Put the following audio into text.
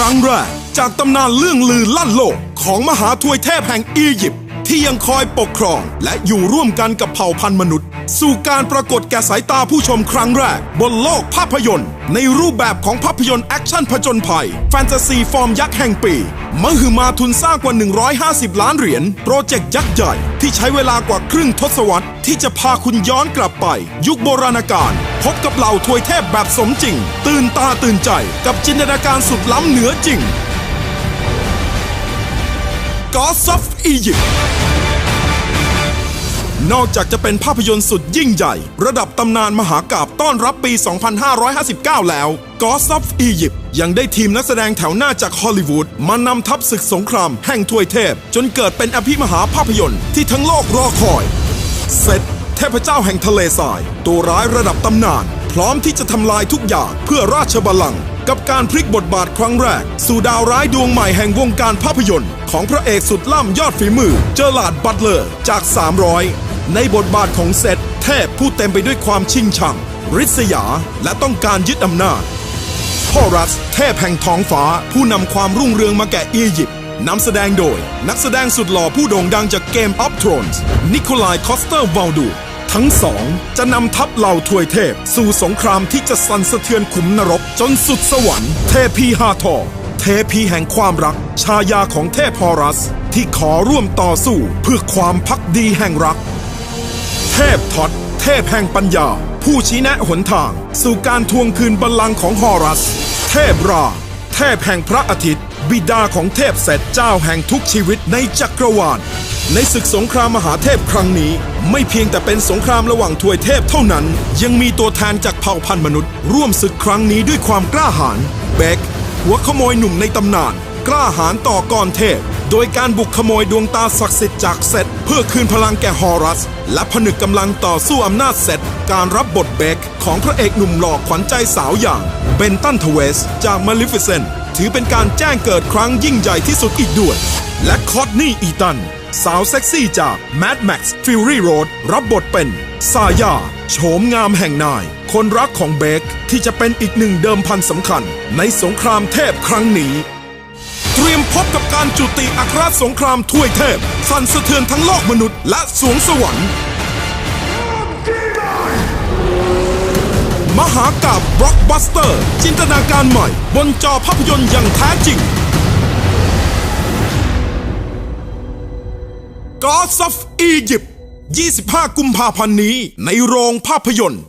รั้งแรกจากตำนานเรื่องลือลั่นโลกของมหาทวยเทพแห่งอียิปต์ที่ยังคอยปกครองและอยู่ร่วมกันกับเผ่าพันธุ์มนุษย์ สู่การปรากฏแก่สายตาผู้ชมครั้งแรก บนโลกภาพยนตร์ ในรูปแบบของภาพยนตร์แอคชั่นผจญภัย แฟนตาซีฟอร์มยักษ์แห่งปี มหึมาทุนสร้างกว่า 150 ล้านเหรียญโปรเจกต์ยักษ์ใหญ่ที่ใช้เวลากว่าครึ่งทศวรรษที่จะพาคุณย้อนกลับไป ยุคโบราณกาล พบกับเหล่าทวยเทพแบบสมจริง ตื่นตาตื่นใจกับจินตนาการสุดล้ำเหนือจริง Gods of Egypt นอกจากจะเป็นภาพยนตร์สุดยิ่งใหญ่ ระดับตำนานมหากาบต้อนรับปี 2559 แล้ว Gods of Egypt ยังได้ทีมนักแสดงแถวหน้าจากฮอลลีวูดมานำทัพศึกสงครามแห่งทวยเทพ จนเกิดเป็นอภิมหาภาพยนตร์ที่ทั้งโลกรอคอยเซต เทพเจ้าแห่งทะเลทราย ตัวร้ายระดับตำนาน พร้อมที่จะทำลายทุกอย่างเพื่อราชบัลลังก์กับการพลิกบทบาทครั้งแรก สู่ดาวร้ายดวงใหม่แห่งวงการภาพยนตร์ของพระเอกสุดล่ำยอดฝีมือ เจอร์ลาดบัตเลอร์จาก 300 ในบทบาทของเซตเทพผู้เต็มไปด้วยความชิงชังริษยา และต้องการยึดอำนาจฮอรัส เทพแห่งท้องฟ้า ผู้นำความรุ่งเรืองมาแก่อียิปต์นำแสดงโดย นักแสดงสุดหล่อผู้โด่งดังจากเกม of Thrones นิโคลายคอสเตอร์วาลดู ทั้งสองจะนำทัพเหล่าทวยเทพ สู่สงครามที่จะสั่นสะเทือนขุมนรกจนสุดสวรรค์เทพีฮาทอเทพีแห่งความรัก ชายาของเทพฮอรัส ที่ขอร่วมต่อสู้เพื่อความพักดีแห่งรัก เทพทอดเทพแห่งปัญญา ผู้ชี้แนะหนทาง สู่การทวงคืนบัลลังก์ของฮอรัส เทพรา เทพแห่งพระอาทิตย์ บิดาของเทพเสร็จเจ้าแห่งทุกชีวิตในจักรวาล ในศึกสงครามมหาเทพครั้งนี้ ไม่เพียงแต่เป็นสงครามระหว่างทวยเทพเท่านั้น ยังมีตัวแทนจากเผ่าพันธุ์มนุษย์ ร่วมศึกครั้งนี้ด้วยความกล้าหาญเบคหัวขโมยหนุ่มในตำนาน กล้าหาญต่อกรเทพ โดยการบุกขโมยดวงตาศักดิ์สิทธิ์จากเซตเพื่อคืนพลังแก่ฮอรัส และผนึกกำลังต่อสู้อำนาจเซตการรับบทเบคของพระเอกหนุ่มหล่อขวัญใจสาวอย่างเบนตันทเวส จากมาลิฟิเซนถือเป็นการแจ้งเกิดครั้งยิ่งใหญ่ที่สุดอีกด้วย และคอร์ดนี่อีตัน สาวเซ็กซี่จาก Mad Max Fury Road รับบทเป็นซายาโฉมงามแห่งนาย คนรักของเบคที่จะเป็นอีกหนึ่งเดิมพันสำคัญ ในสงครามเทพครั้งนี้ เตรียมพบกับการจุติอัครสงครามถ้วยเทพ สั่นสะเทือนทั้งโลกมนุษย์และสวงสวรรค์ มหากาบบล็อกบัสเตอร์ จินตนาการใหม่ บนจอภาพยนตร์อย่างแท้จริง Gods of Egypt 25 กุมภาพันธ์นี้ในโรงภาพยนตร์